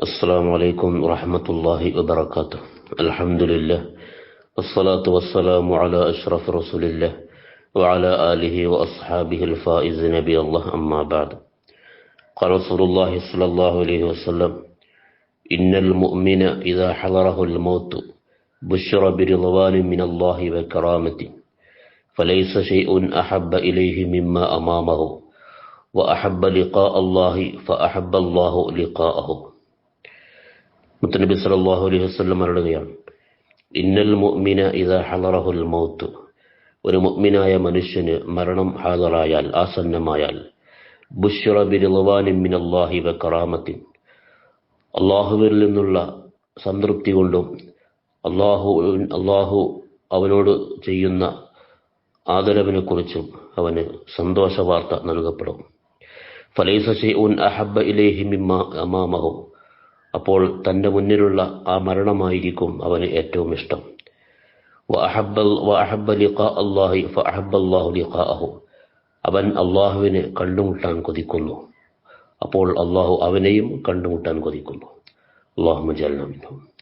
السلام عليكم ورحمة الله وبركاته. الحمد لله. والصلاة والسلام على أشرف رسول الله وعلى آله وأصحابه الفائز نبي الله أما بعد. قال رسول الله صلى الله عليه وسلم إن المؤمن إذا حضره الموت بشر برضوان من الله وكرامته فليس شيء أحب إليه مما أمامه وأحب لقاء الله فأحب الله لقاءه. മുത്തനബി സല്ലല്ലാഹു അലൈഹി വസ്ലം മരടുകയാണ് ഇന്നൽ മുഅ്മിന ഇദാ ഹലറഹുൽ മൗത്ത്. ഒരു മുഅ്മിനായ മനുഷ്യന് മരണം ഹാജറായാൽ ആസന്നമായാൽ ബുശ്റ ബിറിളവാനിൻ മിനല്ലാഹി വ കറാമത്തിൻ. അള്ളാഹുവിൽ നിന്നുള്ള സംതൃപ്തി കൊണ്ടും അള്ളാഹു അള്ളാഹു അവനോട് ചെയ്യുന്ന ആദരവിനെ കുറിച്ചും അവന് സന്തോഷ വാർത്ത നൽകപ്പെടും. ഫലൈസ ഷൈഉൻ അഹബ്ബ ഇലൈഹി മിമ്മ അമാമഹു. അപ്പോൾ തന്റെ മുന്നിലുള്ള ആ മരണമായിരിക്കും അവന് ഏറ്റവും ഇഷ്ടം. അവൻ അള്ളാഹുവിനെ കണ്ടുമുട്ടാൻ കൊതിക്കുന്നു. അപ്പോൾ അള്ളാഹു അവനെയും കണ്ടുമുട്ടാൻ കൊതിക്കുന്നു. അള്ളാഹു ജലനമിനും